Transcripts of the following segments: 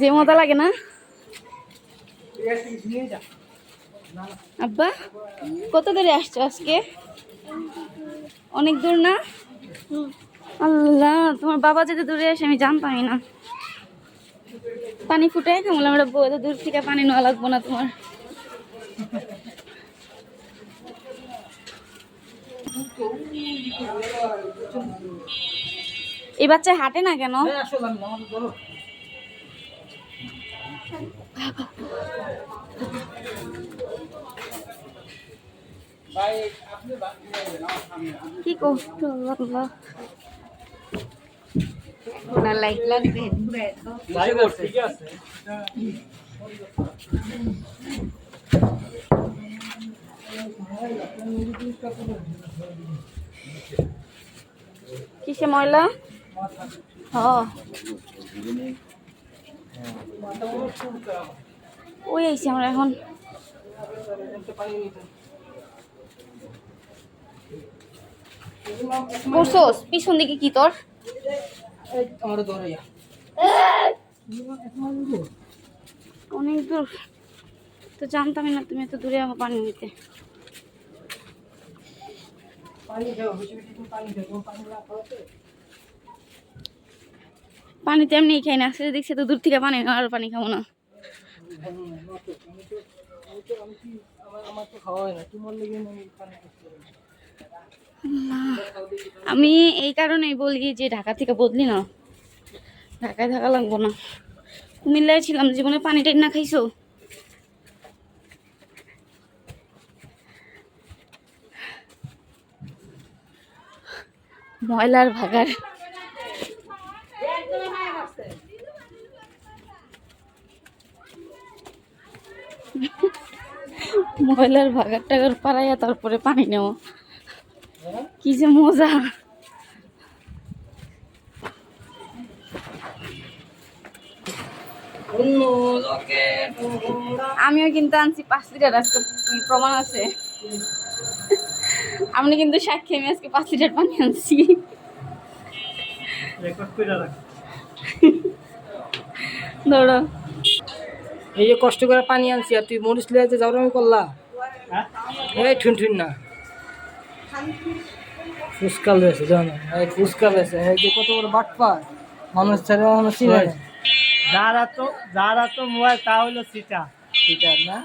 যে মজা লাগে না? আব্বা, কত দূরে আসছো আজকে? অনেক দূর না? আল্লাহ, তোমার বাবা যদি দূরে আসে, আমি জানতামই না। পানি ফুটে কেমন আমরা বউ দূর থেকে পানি নেওয়া লাগবো না তোমার। এই বাচ্চা হাঁটে না কেন? কি কষ্ট আল্লাহ না লাইট লাগবে কিসে ময়লা হ ওই আইছি আমরা এখন। বসোস, পিছন দিকে কি তোর? অনেক দূর। তো জানতামই না তুমি এত দূরে আমার পানি নিতে। পানি তো এমনি খাই না আজকে দেখছি তো দূর থেকে পানি আর পানি খাব না। আমি এই কারণেই বলি যে ঢাকা থেকে বদলি না। ঢাকায় থাকা লাগবো না। কুমিল্লায় ছিলাম, জীবনে পানি টাইন না খাইছো? ময়লার ভাগার ময়লার ভাগার টাগার পাড়াইয়া তারপরে পানি নেও। কি যে মজা। আমিও কিন্তু আনছি পাঁচ লিটার আজকে প্রমাণ আছে। আপনি কিন্তু সাক্ষী আমি আজকে পাঁচ লিটার পানি আনছি। ধরো। এই যে কষ্ট করে পানি আনছি আর তুই মরিচ লিয়াতে যাও আমি করলা। এই ঠুন ঠুন না। ফুসকা রয়েছে জানো? এই ফুসকা রয়েছে এই যে কত বড় বাটপা মানুষ ছাড়া মানুষ চিনে যারা তো যারা তো মোবাইল তা হলো সিটা ঠিক না?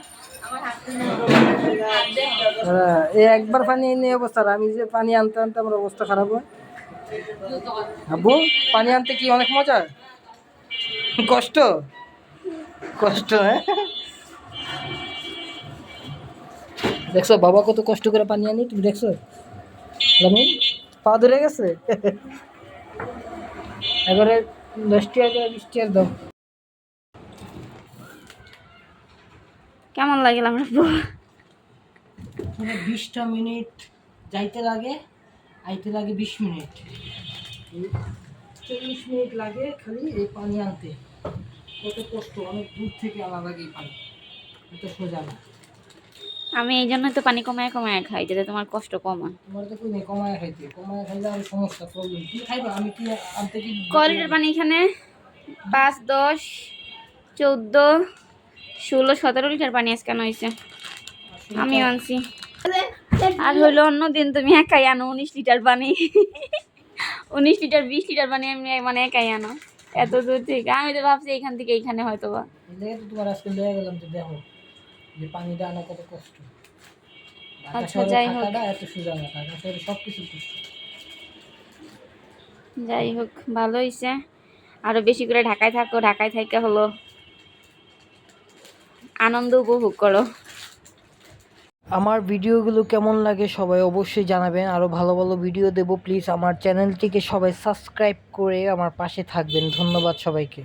হ্যাঁ, এই একবার পানি এনে অবস্থা আমি যে পানি আনতে আনতে আমার অবস্থা খারাপ হয়। আব্বু পানি আনতে কি অনেক মজা? কষ্ট? কষ্ট হ্যাঁ? দেখছ বাবা কত কষ্ট করে পানি আনি তুমি দেখছ? পা ধরে গেছে। এবারে দশটি হাজার বিশটি হাজার দাও। কেমন লাগল আমরা বিশটা মিনিট যাইতে লাগে আইতে লাগে বিশ মিনিট। চল্লিশ মিনিট লাগে খালি এই পানি আনতে। কত কষ্ট অনেক দূর থেকে লাগে এই পানি এত সোজা না। আমি এই জন্যই তো পানি কমায় কমায় খাই যাতে তোমার কষ্ট কমায় তোমার তো কই কমায় খাইতে। কমায় খাইলে আর সমস্যা প্রবলেম কি খাইবা আমি কি আনতে কি কয় লিটার পানি এখানে পাঁচ দশ চোদ্দ ষোলো সতেরো লিটার পানি আজকে হয়েছে। আমি আনছি। আর হইল অন্য দিন তুমি একাই আনো উনিশ লিটার পানি। উনিশ লিটার বিশ লিটার পানি আমি মানে একাই আনো। এত দূর থেকে আমি তো ভাবছি এখান থেকে এইখানে হয়তো বা তোমার আজকে লেগে গেলাম তো দেখো যে পানিটা আনা কত কষ্ট। আচ্ছা, যাই হোক। এত সোজা না ঢাকা শহরে সব কিছু যাই হোক ভালো হয়েছে আরও বেশি করে ঢাকায় থাকো ঢাকায় থেকে হলো। আনন্দ উপভোগ করো। আমার ভিডিওগুলো কেমন লাগে সবাই অবশ্যই জানাবেন। আরও ভালো ভালো ভিডিও দেব। প্লিজ আমার চ্যানেলটিকে সবাই সাবস্ক্রাইব করে আমার পাশে থাকবেন। ধন্যবাদ সবাইকে।